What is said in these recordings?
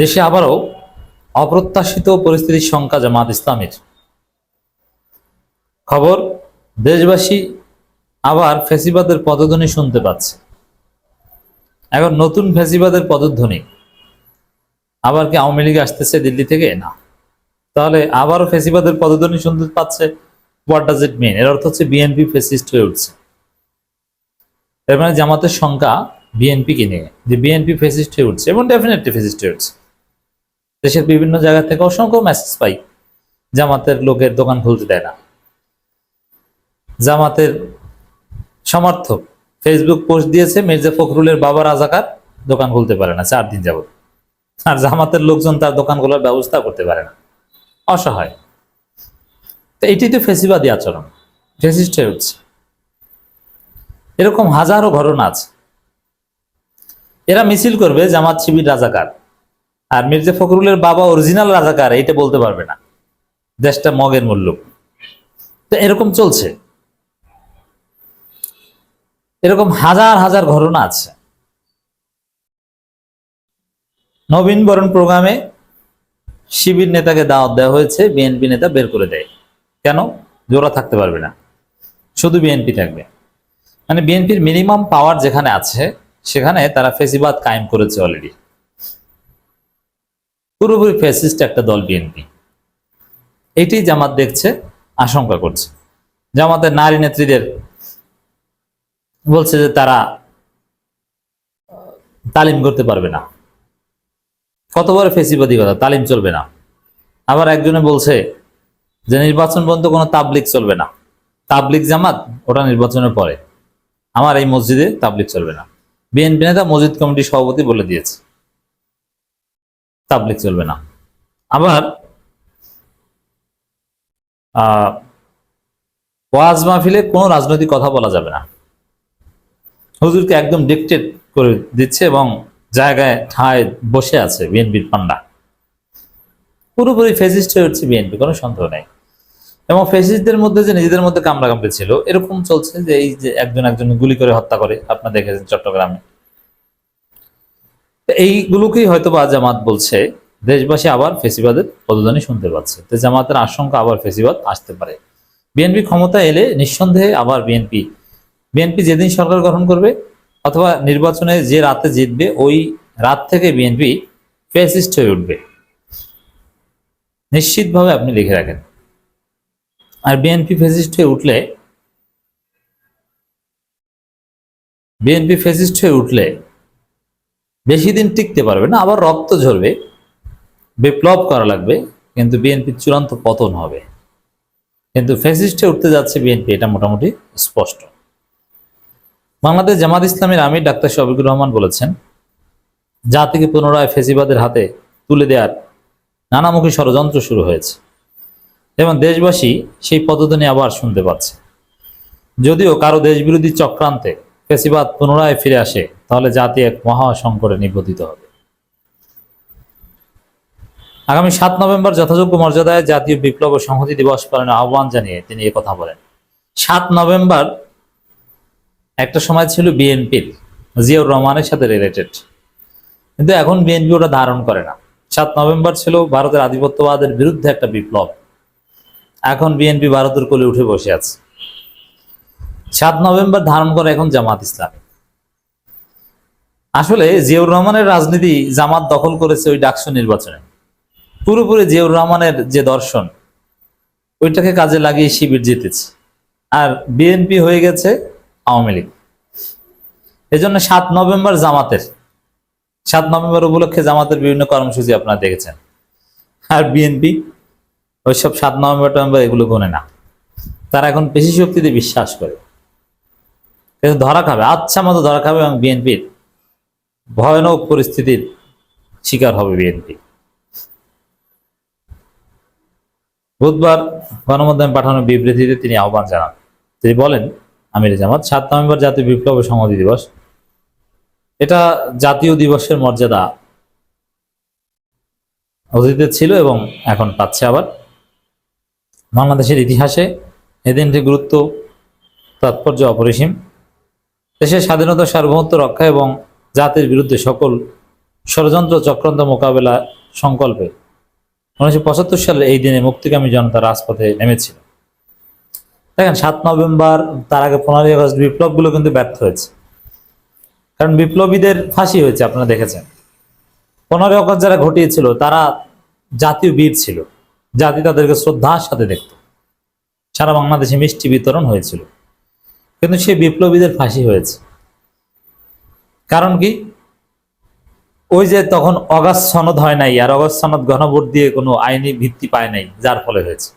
দেশে আবারও অপ্রত্যাশিত পরিস্থিতির সংখ্যা জামাত ইসলামের। খবর, দেশবাসী আবার ফেসিবাদের পদধ্বনি শুনতে পাচ্ছে। এখন নতুন ফেসিবাদের পদধ্বনি। আবার কি আওয়ামী লীগ আসতেছে দিল্লি থেকে? না। তাহলে আবারও ফেসিবাদের পদধ্বনি শুনতে পাচ্ছে হোয়াট ডাজ ইট মিন এর অর্থ হচ্ছে বিএনপি ফেসিস্ট হয়ে উঠছে। এর মানে জামাতের সংখ্যা বিএনপি কে নিয়ে। যে বিএনপি ফেসিস্ট হয়ে উঠছে এবং ডেফিনেটলি ফেসিস্ট হয়ে উঠছে। দেশের বিভিন্ন জায়গা থেকে অসংখ্য মেসেজ পাই। জামাতের লোকের দোকান খুলতে দেয় না। জামাতের সমর্থক ফেসবুক পোস্ট দিয়েছে, মির্জা ফখরুলের বাবা রাজাকার, দোকান খুলতে পারে না, চার দিন যাবত আর জামাতের লোকজন তার দোকান খোলার ব্যবস্থা করতে পারে না। অসহায়। তো এটি তো ফেসিবাদী আচরণ। ফেসিস্ট হয়ে উঠছে। এরকম হাজারো ঘটনা আছে। এরা মিছিল করবে জামাত শিবির রাজাকার। আর মির্জা ফখরুলের বাবা অরিজিনাল রাজাকার এটা বলতে পারবে না। দেশটা মগের মূল্য। তো এরকম চলছে। এরকম হাজার হাজার ঘটনা আছে। নবীন বরণ প্রোগ্রামে শিবির নেতাকে দাওয়াত দেওয়া হয়েছে, বিএনপি নেতা বের করে দেয়। কেন? জোড়া থাকতে পারবে না। শুধু বিএনপি থাকবে। মানে বিএনপির মিনিমাম পাওয়ার যেখানে আছে, সেখানে তারা ফেসিবাদ কায়েম করেছে অলরেডি পুরোপুরি ফেসিস্ট একটা দল বিএনপি এটি জামাত দেখছে, আশঙ্কা করছে। জামাতের নারী নেত্রীদের বলছে যে তারা তালিম করতে পারবে না। কত বড় ফেসিবাদী কথা, তালিম চলবে না। আবার একজনে বলছে যে নির্বাচন পর্যন্ত কোনো তাবলিক চলবে না। তাবলিক জামাত, ওটা নির্বাচনের পরে। আমার এই মসজিদে তাবলিক চলবে না। বিএনপি নেতা মসজিদ কমিটির সভাপতি বলে দিয়েছে। তাবলিক চলবে না। আবার ওয়াজ মাহফিলে কোনো রাজনৈতিক কথা বলা যাবে না। হুজুরকে একদম ডিকটেট করে দিচ্ছে এবং জায়গায় ঠায় বসে আছে বিএনপির পান্ডা পুরোপুরি ফেসিস্ট হয়ে উঠছে বিএনপি কোনো সন্দেহ নেই। এবং ফেসিস্টদের মধ্যে যে নিজেদের মধ্যে কামড়াকামড়ি ছিল, এরকম চলছে যে এই যে একজন একজন গুলি করে হত্যা করে, আপনার দেখেছেন চট্টগ্রামে। এইগুলোকেই হয়তো বা জামাত বলছে, দেশবাসী আবার ফেসিবাদের পদধ্বনি শুনতে পাচ্ছে। তো জামাতের আশঙ্কা আবার ফেসিবাদ আসতে পারে। বিএনপি ক্ষমতা এলে নিঃসন্দেহে আবার বিএনপি বিএনপি যেদিন সরকার গঠন করবে অথবা নির্বাচনে যে রাতে জিতবে, ওই রাত থেকে বিএনপি ফেসিস্ট হয়ে উঠবে। নিশ্চিতভাবে আপনি লিখে রাখেন। আর বিএনপি ফেসিস্ট হয়ে উঠলে, বিএনপি ফেসিস্ট হয়ে উঠলে বেশি দিন টিকতে পারবে না, আবার রক্ত ঝরবে, বিপ্লব করা লাগবে, কিন্তু বিএনপির চূড়ান্ত পতন হবে। কিন্তু ফেসিস্টে উঠতে যাচ্ছে বিএনপি এটা মোটামুটি স্পষ্ট। বাংলাদেশ জামাত ইসলামের আমির ডাক্তার শফিকুর রহমান বলেছেন, জাতিকে পুনরায় ফেসিবাদের হাতে তুলে দেওয়ার নানামুখী ষড়যন্ত্র শুরু হয়েছে, এবং দেশবাসী সেই পদ্ধতি আবার শুনতে পাচ্ছে। যদিও কারও দেশবিরোধী চক্রান্তে ফেসিবাদ পুনরায় ফিরে আসে তাহলে জাতি এক মহা সংকটে নিবদ্ধিত হবে। আগামী সাত নভেম্বর যথাযোগ্য মর্যাদায় জাতীয় বিপ্লব ও সংহতি দিবস পালনের আহ্বান জানিয়ে তিনি কথা বলেন। সাত নভেম্বর একটা সময় ছিল বিএনপির, জিয়াউর রহমানের সাথে রিলেটেড কিন্তু এখন বিএনপি ওটা ধারণ করে না। সাত নভেম্বর ছিল ভারতের আধিপত্যবাদের বিরুদ্ধে একটা বিপ্লব। এখন বিএনপি ভারতের কোলে উঠে বসে আছে। সাত নভেম্বর ধারণ করে এখন জামাত ইসলামী। আসলে জিয়াউর রহমানের রাজনীতি জামাত দখল করেছে ওই ডাকসু নির্বাচনে। পুরোপুরি জিয়াউর রহমানের যে দর্শন, ওইটাকে কাজে লাগিয়ে শিবির জিতেছে। আর বিএনপি হয়ে গেছে আওয়ামী লীগ। এজন্য সাত নভেম্বর জামাতের, সাত নভেম্বর উপলক্ষে জামাতের বিভিন্ন কর্মসূচি আপনারা দেখেছেন। আর বিএনপি ওইসব সাত নভেম্বর টভেম্বর এগুলো গোনে না। তারা এখন পেশি শক্তিতে বিশ্বাস করে। ধরা খাবে আচ্ছা মতো ধরা খাবে এবং বিএনপির ভয়ানক পরিস্থিতির শিকার হবে বিএনপি। বুধবার গণমাধ্যমে পাঠানো বিবৃতিতে তিনি আহ্বান জানান। তিনি বলেন, আমির জামাত, সাত নভেম্বর জাতীয় বিপ্লব সংহতি দিবস। এটা জাতীয় দিবসের মর্যাদা অতীতে ছিল এবং এখন পাচ্ছে আবার। বাংলাদেশের ইতিহাসে এদিনটির গুরুত্ব, তাৎপর্য অপরিসীম। দেশের স্বাধীনতা, সার্বভৌমত্ব রক্ষা এবং জাতির বিরুদ্ধে সকল ষড়যন্ত্র চক্রান্ত মোকাবেলা সংকল্পে উনিশশো পঁচাত্তর সালে এই দিনে মুক্তিকামী জনতা রাজপথে নেমেছিল। দেখেন, সাত নভেম্বর, তার আগে পনেরোই আগস্ট বিপ্লবগুলো কিন্তু ব্যর্থ হয়েছে। কারণ বিপ্লবীদের ফাঁসি হয়েছে, আপনারা দেখেছেন। পনেরোই আগস্ট যারা ঘটিয়েছিল, তারা জাতীয় বীর ছিল। জাতি তাদেরকে শ্রদ্ধার সাথে দেখত। সারা বাংলাদেশে মিষ্টি বিতরণ হয়েছিল। কিন্তু সেই বিপ্লবীদের ফাঁসি হয়েছে। কারণ কি? ওই যে তখন অগাস্ট সনদ হয় নাই, আর অগাস্ট সনদ গণভোট দিয়ে কোনো আইনি ভিত্তি পায় নাই, যার ফলে হয়েছে।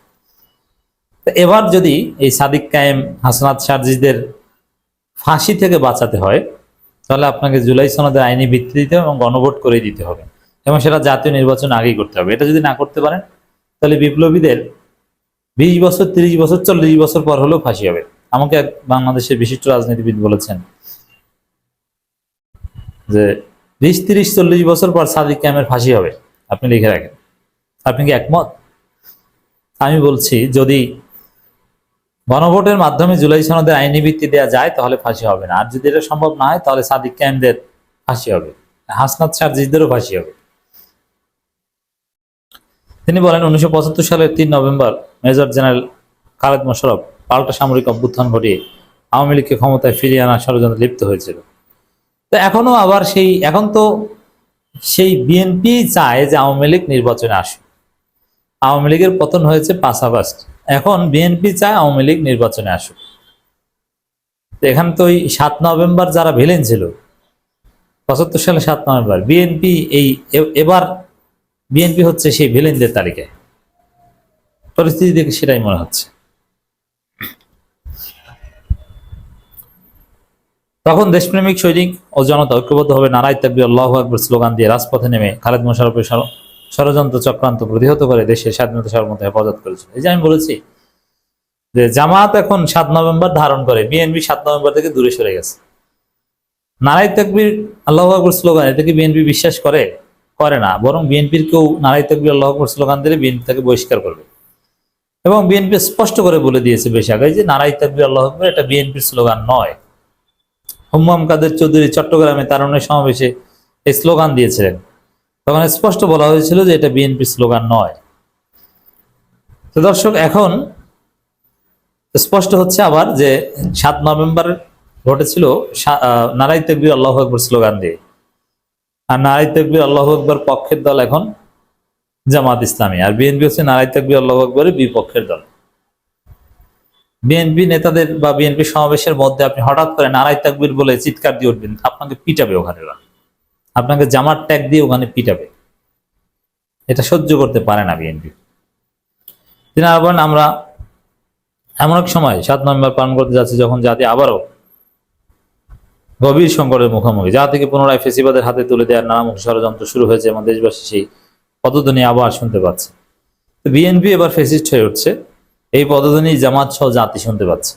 এবার যদি এই সাদিক কায়েম হাসনাত সার্জিদের ফাঁসি থেকে বাঁচাতে হয়, তাহলে আপনাকে জুলাই সনদের আইনি ভিত্তি দিতে হবে এবং গণভোট করে দিতে হবে। এবং সেটা জাতীয় নির্বাচন আগেই করতে হবে। এটা যদি না করতে পারেন, তাহলে বিপ্লবীদের বিশ বছর, তিরিশ বছর, চল্লিশ বছর পর হলেও ফাঁসি হবে। আমাকে এক বাংলাদেশের বিশিষ্ট রাজনীতিবিদ বলেছেন যে বিশ, তিরিশ, চল্লিশ বছর পর সাদিক ক্যামের ফাঁসি হবে। আপনি লিখে রাখেন। আপনি কি একমত? আমি বলছি, যদি গণভোটের মাধ্যমে জুলাই সনদের আইনি ভিত্তি দেওয়া যায়, তাহলে ফাঁসি হবে না। আর যদি এটা সম্ভব না হয়, তাহলে সাদিক ক্যামদের ফাঁসি হবে। হাসনাত সার্জিদেরও ফাঁসি হবে। তিনি বলেন, উনিশশো পঁচাত্তর সালের তিন November major general Khaled Mosharraf পাল্টা সামরিক অভ্যুত্থান ঘটিয়ে আওয়ামী লীগকে ক্ষমতায় ফিরিয়ে আনার ষড়যন্ত্রে লিপ্ত হয়েছিল। তো এখনও আবার সেই, এখন তো সেই বিএনপি চায় যে আওয়ামী লীগ নির্বাচনে আসুক। আওয়ামী লীগের পতন হয়েছে পাঁচ এখন বিএনপি চায় আওয়ামী লীগ নির্বাচনে আসুক। এখানে তো ওই সাত নভেম্বর যারা ভিলেন ছিল, পঁচাত্তর সালে সাত নভেম্বর, বিএনপি এই এবার বিএনপি হচ্ছে সেই ভিলেনদের তালিকায়। পরিস্থিতি দেখে সেটাই মনে হচ্ছে। তখন দেশপ্রেমিক সৈনিক ও জনতা ঐক্যবদ্ধভাবে নারায় তাকবি আল্লাহ আকবর স্লোগান দিয়ে রাজপথে নেমে খালেদ মোশারফের ষড়যন্ত্র চক্রান্ত প্রতিহত করে দেশের স্বাধীনতা সার্বভৌমত্ব হেফাজত করেছিল। এই যে আমি বলেছি যে জামাত এখন সাত নভেম্বর ধারণ করে, বিএনপি সাত নভেম্বর থেকে দূরে সরে গেছে। নারাই তাকবির, আল্লাহ আকবর স্লোগান এটা কি বিএনপি বিশ্বাস করে করে না, বরং বিএনপির কেউ নারাই তাকবির, আল্লাহ আকবর স্লোগান দিলে বিএনপি তাকে বহিষ্কার করবে। এবং বিএনপি স্পষ্ট করে বলে দিয়েছে বেশ আগে যে নারাই তাকবির, আল্লাহ আকবর এটা বিএনপির স্লোগান নয়। হুম্মাম কাদের চৌধুরী চট্টগ্রামে তারুণ্যের সমাবেশে এই স্লোগান দিয়েছিলেন। তখন স্পষ্ট বলা হয়েছিল যে এটা বিএনপির স্লোগান নয়। তো দর্শক, এখন স্পষ্ট হচ্ছে আবার যে সাত নভেম্বর ঘটেছিল নারাই তকবির আল্লাহ আকবর স্লোগান দিয়ে। আর নারাই তকবির আল্লাহ আকবর পক্ষের দল এখন জামাত ইসলামী। আর বিএনপি হচ্ছে নারাই তকবির আল্লাহ আকবরের বিপক্ষের দল। বিএনপি নেতাদের বা বিএনপি সমাবেশের মধ্যে আপনি হঠাৎ করে নারায় তাকবির বলে চিৎকার দিয়ে উঠবেন আপনাকে পিটাবে ওখানে। আপনাকে জামার ট্যাগ দিয়ে ওখানে পিটাবে। এটা সহ্য করতে পারে না বিএনপি তিনি আর বলেন, আমরা এমন এক সময় সাত নভেম্বর পালন করতে যাচ্ছি যখন জাতি আবারও গভীর সংকটের মুখোমুখি। জাতিকে পুনরায় ফেসিবাদের হাতে তুলে দেওয়ার নানামুখী ষড়যন্ত্র শুরু হয়েছে এবং দেশবাসী সেই পদধ্বনি আবার শুনতে পাচ্ছে। বিএনপি এবার ফেসিস্ট হয়ে উঠছে। এই পদধ্বনি জামাত সহ জাতি শুনতে পাচ্ছে।